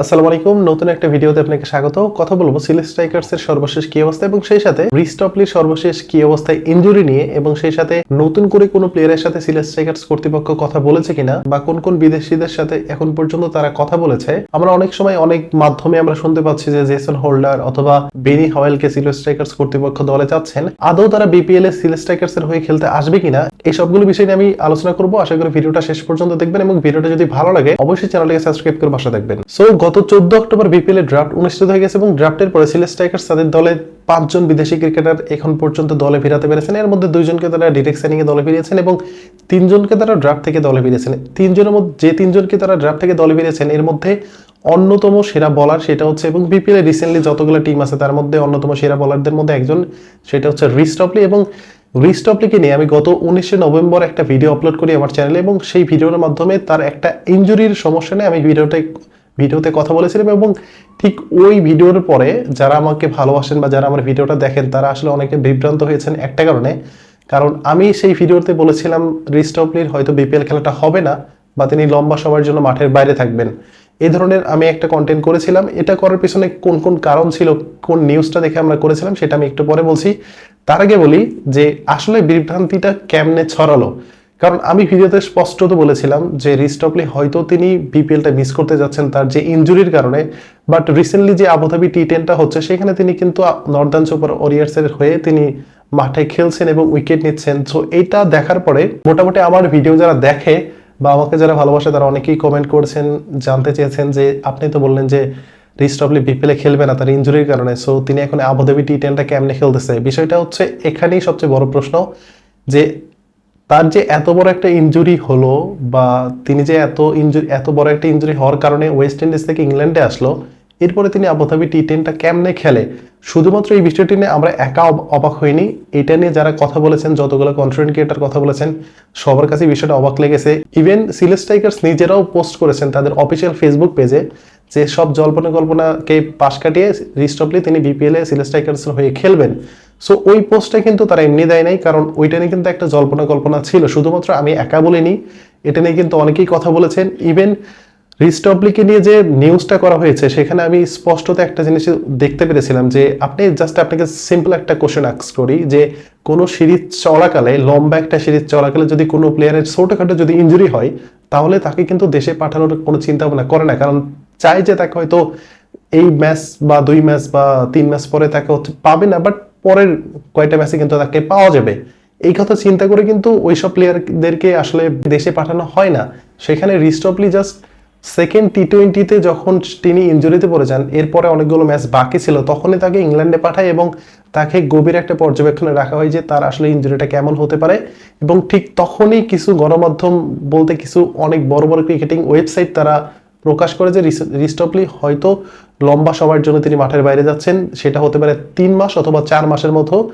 আসসালামু আলাইকুম, নতুন একটা ভিডিওতে আপনাকে স্বাগত। কথা বলব সিলেট স্ট্রাইকার্স এর সর্বশেষ কি অবস্থা এবং সেই সাথে রিস্টপলির সর্বশেষ কি অবস্থায় ইনজুরি নিয়ে এবং সেই সাথে নতুন করে কোনো প্লেয়ারের সাথে সিলেট স্ট্রাইকার্স কর্তৃপক্ষ কথা বলেছে কিনা বা কোন কোন বিদেশিদের সাথে এখন পর্যন্ত তারা কথা বলেছে, আমরা অনেক সময় অনেক মাধ্যমে আমরা শুনতে পাচ্ছি যে জেসন হোল্ডার অথবা বেনি হাওয়েলকে সিলেট স্ট্রাইকার্স কর্তৃপক্ষ দলে চাচ্ছেন আদৌ তারা বিপিএল এ সিলেট স্ট্রাইকার্স এর হয়ে খেলতে আসবে কিনা এই সবগুলো বিষয় নিয়ে আমি আলোচনা করব। আশা করি ভিডিওটা শেষ পর্যন্ত দেখবেন এবং ভিডিওটা যদি ভালো লাগে, অবশ্যই চ্যানেলটিকে সাবস্ক্রাইব করে পাশে থাকবেন। সো গত চোদ্দ অক্টোবর বিপিএল এর ড্রাফট অনুষ্ঠিত হয়ে গেছে এবং ড্রাফটের পরে সিলেট স্ট্রাইকার্স তাদের দলে পাঁচজন বিদেশি ক্রিকেটার এখন পর্যন্ত দলে ফিরাতে পেরেছেন। এর মধ্যে দুইজনকে তারা ডিরেক্ট সাইনিং এ দলে ফিরিয়েছেন এবং তিনজনকে তারা ড্রাফট থেকে দলে ফিরিয়েছেন। তিনজনের মধ্যে, যে তিনজনকে তারা ড্রাফট থেকে দলে ফিরিয়েছেন, এর মধ্যে অন্যতম সেরা বলার সেটা হচ্ছে এবং বিপিএল রিসেন্টলি যতগুলো টিম আছে তার মধ্যে অন্যতম সেরা বলারদের মধ্যে একজন, সেটা হচ্ছে রিস্টপলি এবং রিস্টপলিকে নিয়ে আমি গত উনিশে নভেম্বর একটা ভিডিও আপলোড করি আমার চ্যানেলে এবং সেই ভিডিওর মাধ্যমে তার একটা ইনজুরির সমস্যা নিয়ে আমি ভিডিওতে ভিডিওতে কথা বলেছিলাম এবং ঠিক ওই ভিডিওর পরে যারা আমাকে ভালোবাসেন বা যারা আমার ভিডিওটা দেখেন, তারা আসলে অনেকে বিভ্রান্ত হয়েছেন একটা কারণে। কারণ আমি সেই ভিডিওতে বলেছিলাম রিস্টপলির হয়তো বিপিএল খেলাটা হবে না, বা তিনি লম্বা সময়ের জন্য মাঠের বাইরে থাকবেন। এই ধরনের আমি একটা কন্টেন্ট করেছিলাম। এটা করার পিছনে কোন কোন কারণ ছিল, কোন নিউজটা দেখে আমরা করেছিলাম, সেটা আমি একটু পরে বলছি। তার আগে বলি যে, আসলে বিভ্রান্তিটা কেমনে ছড়ালো? কারণ আমি ভিডিওতে স্পষ্টত বলেছিলাম যে রিস্টপলি হয়তো তিনি বিপিএলটা মিস করতে যাচ্ছেন তার যে ইঞ্জুরির কারণে বাট রিসেন্টলি যে আবুধাবি টি টেনটা হচ্ছে, সেখানে তিনি কিন্তু নর্দার্ন সুপার ওরিয়ার্সের হয়ে তিনি মাঠে খেলছেন এবং উইকেট নিচ্ছেন। সো এইটা দেখার পরে মোটামুটি আমার ভিডিও যারা দেখে বা আমাকে যারা ভালোবাসে, তারা অনেকেই কমেন্ট করছেন, জানতে চেয়েছেন যে আপনি তো বললেন যে রিস্টপলি বিপিএলে খেলবে না তার ইঞ্জুরির কারণে। সো তিনি এখন আবুধাবি টি টেনটা কেমনে খেলতেছে? বিষয়টা হচ্ছে এখানেই সবচেয়ে বড় প্রশ্ন যে তার যে এত বড় একটা ইনজুরি হলো বা তিনি যে এত ইনজুরি এত বড় একটা ইনজুরি হওয়ার কারণে ওয়েস্ট ইন্ডিজ থেকে ইংল্যান্ডে আসলো, এরপরে তিনি আবুধাবি টি টেনটা কেমনে খেলে? শুধুমাত্র এই বিষয়টি নিয়ে আমরা একা অবাক হইনি। এটা নিয়ে যারা কথা বলেছেন, যতগুলো কন্টেন্ট ক্রিয়েটার কথা বলেছেন, সবার কাছে বিষয়টা অবাক লেগেছে। ইভেন স্ট্রাইকার্স নিজেরাও পোস্ট করেছেন তাদের অফিসিয়াল ফেসবুক পেজে যে সব জল্পনা কল্পনাকে পাশ কাটিয়ে রিস্টপলি তিনি বিপিএল সিলেট স্ট্রাইকার্স হয়ে খেলবেন। সো ওই পোস্টটা কিন্তু তারা এমনি দেয় নাই, কারণ ওইটা নিয়ে কিন্তু একটা জল্পনা কল্পনা ছিল। শুধুমাত্র আমি একা বলিনি, এটা নিয়ে কিন্তু অনেকেই কথা বলেছেন। ইভেন রিস্টপলিকে নিয়ে যে নিউজটা করা হয়েছে, সেখানে আমি স্পষ্টত একটা জিনিস দেখতে পেরেছিলাম যে, আপনি জাস্ট আপনাকে সিম্পল একটা কোশ্চেন আক্স করি যে, কোনো সিরিজ চলাকালে, লম্বা একটা সিরিজ চলাকালে যদি কোনো প্লেয়ারের ছোটোখাটো যদি ইনজুরি হয়, তাহলে তাকে কিন্তু দেশে পাঠানোর কোনো চিন্তা ভাবনা করে না। কারণ চাই যে তাকে হয়তো এই ম্যাচ বা দুই ম্যাচ বা তিন ম্যাচ পরে তাকে পাবে না বাট পরের কয়েকটা ম্যাচে কিন্তু তাকে পাওয়া যাবে। এই কথা চিন্তা করে কিন্তু ওইসব প্লেয়ারদেরকে আসলে দেশে পাঠানো হয় না। সেখানে রিস্টপলি জাস্ট সেকেন্ড টি টোয়েন্টিতে যখন তিনি ইঞ্জুরিতে পড়ে যান, এরপরে অনেকগুলো ম্যাচ বাকি ছিল, তখনই তাকে ইংল্যান্ডে পাঠায় এবং তাকে গভীর একটা পর্যবেক্ষণে রাখা হয় যে তার আসলে ইঞ্জুরিটা কেমন হতে পারে। এবং ঠিক তখনই কিছু গণমাধ্যম বলতে কিছু অনেক বড় বড় ক্রিকেটিং ওয়েবসাইট তারা প্রকাশ করে যে রিস- রিস্টপলি হয়তো লম্বা সময়ের জন্য তিনি মাঠের বাইরে যাচ্ছেন, সেটা হতে পারে তিন মাস অথবা চার মাসের মতো,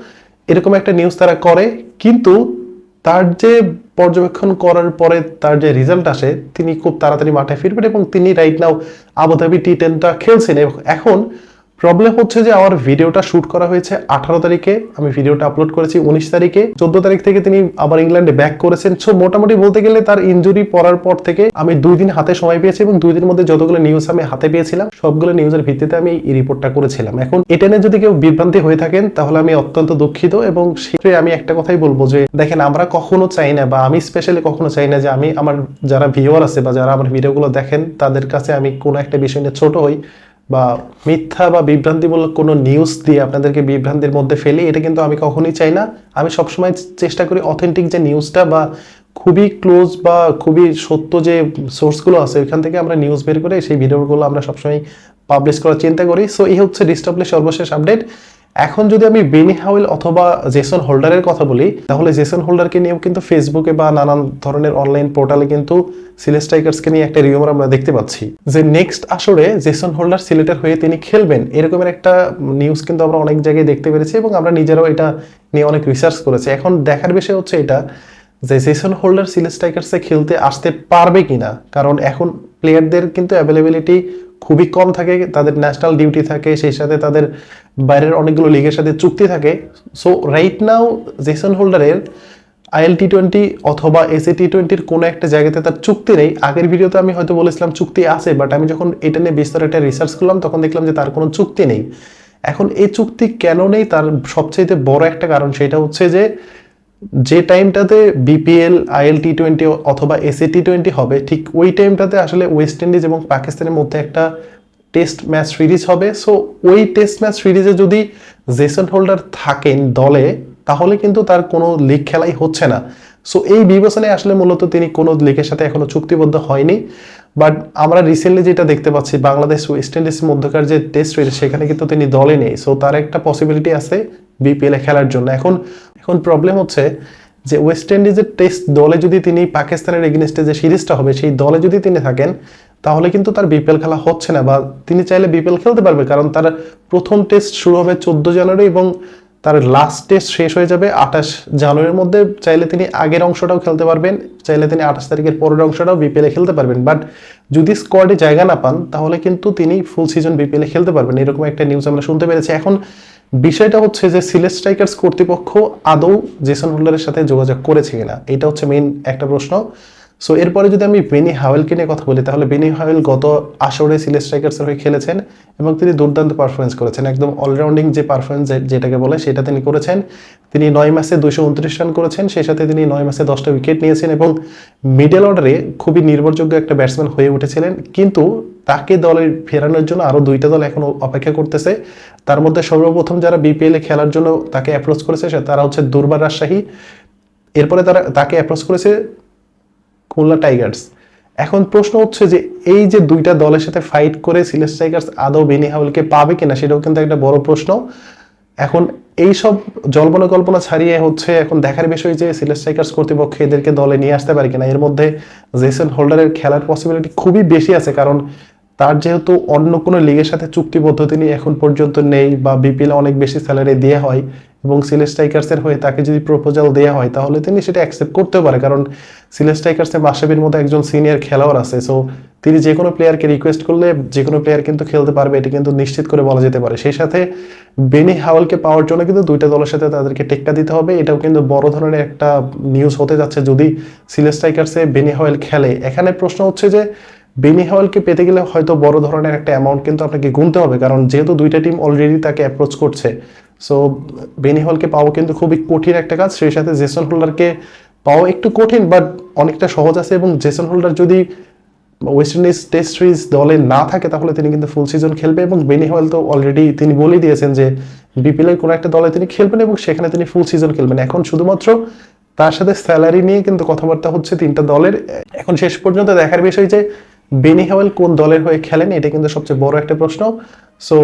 এরকম একটা নিউজ তারা করে। কিন্তু তার যে পর্যবেক্ষণ করার পরে তার যে রেজাল্ট আসে, তিনি খুব তাড়াতাড়ি মাঠে ফিরবেন এবং তিনি রাইট নাও আবুধাবি টি টেনটা খেলছেন। এবং এখন প্রবলেম হচ্ছে যে আমার ভিডিওটা শুট করা হয়েছে আঠারো তারিখে। আমি ভিডিওটা আপলোড করেছি উনিশ তারিখে। চোদ্দ তারিখ থেকে তিনি আবার ইংল্যান্ডে ব্যাক করেছেন। সো মোটামুটি বলতে গেলে তার ইনজুরি পড়ার পর থেকে আমি দুই দিন হাতে সময় পেয়েছি এবং দুই দিনের মধ্যে যতগুলো নিউজ আমি হাতে পেয়েছিলাম, সবগুলো নিউজের ভিত্তিতে আমি এই রিপোর্টটা করেছিলাম। এখন এটা নিয়ে যদি কেউ বিভ্রান্তি হয়ে থাকেন, তাহলে আমি অত্যন্ত দুঃখিত এবং সেক্ষেত্রে আমি একটা কথাই বলব যে, দেখেন, আমরা কখনো চাই না বা আমি স্পেশালি কখনো চাই না যে আমি আমার যারা ভিউয়ার আছে বা যারা আমার ভিডিওগুলো দেখেন, তাদের কাছে আমি কোনো একটা বিষয় নিয়ে ছোট হই। বা মিথ্যা বা বিভ্রান্তিমূলক কোনো নিউজ দিয়ে আপনাদেরকে বিভ্রান্তির মধ্যে ফেলি, এটা কিন্তু আমি কখনোই চাই না। আমি সবসময় চেষ্টা করি অথেন্টিক যে নিউজটা বা খুবই ক্লোজ বা খুবই সত্য যে সোর্সগুলো আছে, ওইখান থেকে আমরা নিউজ বের করে সেই ভিডিওগুলো আমরা সবসময় পাবলিশ করার চিন্তা করি। সো এই হচ্ছে ডিস্টাবলিশ সর্বশেষ আপডেট এখন যদি আমি বেনি হাউল অথবা জেসন হোল্ডারের কথা বলি, তাহলে জেসন হোল্ডারকে নিয়েও কিন্তু ফেসবুকে বা নানান ধরনের অনলাইন পোর্টালে কিন্তু সিলেট স্ট্রাইকার্সকে নিয়ে একটা রিউমার আমরা দেখতে পাচ্ছি। যে নেক্সট আসরে জেসন হোল্ডার সিলেটের হয়ে তিনি খেলবেন, এরকমের একটা নিউজ কিন্তু আমরা অনেক জায়গায় দেখতে পেরেছি এবং আমরা নিজেরাও এটা নিয়ে অনেক রিসার্চ করেছি। এখন দেখার বিষয় হচ্ছে এটা, যে জেসন হোল্ডার সিলেট স্ট্রাইকার্সে খেলতে আসতে পারবে কিনা? কারণ এখন প্লেয়ারদের কিন্তু অ্যাভেলেবিলিটি খুবই কম থাকে, তাদের ন্যাশনাল ডিউটি থাকে, সেই সাথে তাদের বাইরের অনেকগুলো লিগের সাথে চুক্তি থাকে। সো রাইট নাও জেসন হোল্ডারের আইএল টি টোয়েন্টি অথবা এসএ টি টোয়েন্টির কোনো একটা জায়গাতে তার চুক্তি নেই। আগের ভিডিওতে আমি হয়তো বলেছিলাম চুক্তি আছে বাট আমি যখন এটা নিয়ে বিস্তার একটা রিসার্চ করলাম, তখন দেখলাম যে তার কোনো চুক্তি নেই। এখন এই চুক্তি কেন নেই? তার সবচেয়ে বড় একটা কারণ সেটা হচ্ছে যে যে টাইমটাতে বিপিএল আইএল টি টোয়েন্টি অথবা এসএ টি টোয়েন্টি হবে, ঠিক ওই টাইমটাতে আসলে ওয়েস্ট ইন্ডিজ এবং পাকিস্তানের মধ্যে একটা টেস্ট ম্যাচ সিরিজ হবে। সো ওই টেস্ট ম্যাচ সিরিজে যদি জেসন হোল্ডার থাকেন দলে, তাহলে কিন্তু তার কোনো লিগ খেলাই হচ্ছে না। সো এই বিবেচনায় আসলে মূলত তিনি কোনো লিগের সাথে এখনও চুক্তিবদ্ধ হয়নি। বাট আমরা রিসেন্টলি যেটা দেখতে পাচ্ছি বাংলাদেশ ওয়েস্ট ইন্ডিজ মধ্যকার যে টেস্ট সিরিজ সেখানে কিন্তু তিনি দলে নেই। সো তার একটা পসিবিলিটি আছে বিপিএল খেলার জন্য। এখন এখন প্রবলেম হচ্ছে যে ওয়েস্ট ইন্ডিজের টেস্ট দলে যদি তিনি পাকিস্তানের এগেনস্টে যে সিরিজটা হবে, সেই দলে যদি তিনি থাকেন, তাহলে কিন্তু তার বিপিএল খেলা হচ্ছে না বা তিনি চাইলে বিপিএল খেলতে পারবে কারণ তার প্রথম টেস্ট শুরু হবে চোদ্দ জানুয়ারি এবং তার লাস্ট টেস্ট শেষ হয়ে যাবে আঠাশ জানুয়ারির মধ্যে। চাইলে তিনি আগের অংশটাও খেলতে পারবেন, চাইলে তিনি আঠাশ তারিখের পরের অংশটাও বিপিএলে খেলতে পারবেন। বাট যদি স্কোয়াডে জায়গা না পান, তাহলে কিন্তু তিনি ফুল সিজন বিপিএলে খেলতে পারবেন। এরকম একটা নিউজ আমরা শুনতে পেরেছি। এখন বিষয়টা হচ্ছে যে সিলেট স্ট্রাইকার্স কর্তৃপক্ষ আদৌ জেসন হোল্ডারের সাথে যোগাযোগ করেছে কিনা, এটা হচ্ছে মেইন একটা প্রশ্ন। সো এরপরে যদি আমি বেনি হাওয়েলকে নিয়ে কথা বলি, তাহলে বেনি হাওয়েল গত আসরে সিলেট স্ট্রাইকার্সের হয়ে খেলেছেন এবং তিনি দুর্দান্ত পারফরমেন্স করেছেন। একদম অলরাউন্ডিং যে পারফরমেন্স যেটাকে বলে, সেটা তিনি করেছেন। তিনি নয় ম্যাচে দুইশো উনত্রিশ রান করেছেন, সেই সাথে তিনি নয় ম্যাচে দশটা উইকেট নিয়েছেন এবং মিডল অর্ডারে খুবই নির্ভরযোগ্য একটা ব্যাটসম্যান হয়ে উঠেছিলেন। কিন্তু তাকে দলে ফেরানোর জন্য আরও দুইটা দল এখন অপেক্ষা করতেছে। তার মধ্যে সর্বপ্রথম যারা বিপিএল খেলার জন্য তাকে অ্যাপ্রোচ করেছে সে- তারা হচ্ছে দুর্বার রাজশাহী। এরপরে তারা তাকে অ্যাপ্রোচ করেছে খুলনা টাইগার্স। এখন প্রশ্ন হচ্ছে যে এই যে দুইটা দলের সাথে ফাইট করে সিলেট টাইগার্স আদৌ বেনি হাউলকে পাবে কিনা সেটাও কিন্তু একটা বড় প্রশ্ন। এখন এই সব জল্পনা কল্পনা ছাড়িয়ে হচ্ছে এখন দেখার বিষয় যে সিলেট স্ট্রাইকার্স কর্তৃপক্ষ এদেরকে দলে নিয়ে আসতে পারে কিনা। এর মধ্যে জেসন হোল্ডারের খেলার পসিবিলিটি খুবই বেশি আছে কারণ তার যেহেতু অন্য কোনো লিগের সাথে চুক্তিবদ্ধ তিনি এখন পর্যন্ত নেই বা বিপিএল অনেক বেশি স্যালারি দেওয়া হয় এবং সিলেট স্ট্রাইকার্সের হয়ে তাকে যদি প্রপোজাল দেওয়া হয়, তাহলে তিনি সেটা অ্যাকসেপ্ট করতেও পারে। কারণ সিলেট স্ট্রাইকার্সে মাসাবির মতো একজন সিনিয়র খেলোয়াড় আছে সো তিনি যে কোনো প্লেয়ারকে রিকোয়েস্ট করলে যে কোনো প্লেয়ার কিন্তু খেলতে পারবে, এটি কিন্তু নিশ্চিত করে বলা যেতে পারে। সেই সাথে বেনি হাওয়ালকে পাওয়ার জন্য কিন্তু দুইটা দলের সাথে তাদেরকে টেক্কা দিতে হবে। এটাও কিন্তু বড় ধরনের একটা নিউজ হতে যাচ্ছে যদি সিলেট স্ট্রাইকার্সে বেনি হাওয়াল খেলে। এখানে প্রশ্ন হচ্ছে যে বেনি হাওয়ালকে পেতে গেলে হয়তো বড় ধরনের একটা অ্যামাউন্ট কিন্তু আপনাকে গুনতে হবে, কারণ যেহেতু দুইটা টিম অলরেডি তাকে অ্যাপ্রোচ করছে। সো বেনি হলকে পাওয়া কিন্তু খুবই কঠিন একটা কাজ। সেই সাথে জেসন হোল্ডারকে পাওয়া একটু কঠিন বাট অনেকটা সহজ আছে এবং জেসন হোল্ডার যদি ওয়েস্ট ইন্ডিজ টেস্ট সিরিজ দলে না থাকে, তাহলে তিনি কিন্তু ফুল সিজন খেলবে এবং বেনি হয়েল তো অলরেডি তিনি বলেই দিয়েছেন যে বিপিএল এর কোনো একটা দলে তিনি খেলবেন এবং সেখানে তিনি ফুল সিজন খেলবেন। এখন শুধুমাত্র তার সাথে স্যালারি নিয়ে কিন্তু কথাবার্তা হচ্ছে তিনটা দলের। এখন শেষ পর্যন্ত দেখার বিষয় যে বেনি হাওয়েল কোন দলের হয়ে খেলেন, এটা কিন্তু সবচেয়ে বড় একটা প্রশ্ন। সো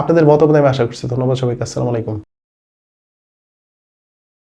আপনাদের মতামত আমি আশা করছি। ধন্যবাদ সবাইকে। আসসালামু আলাইকুম।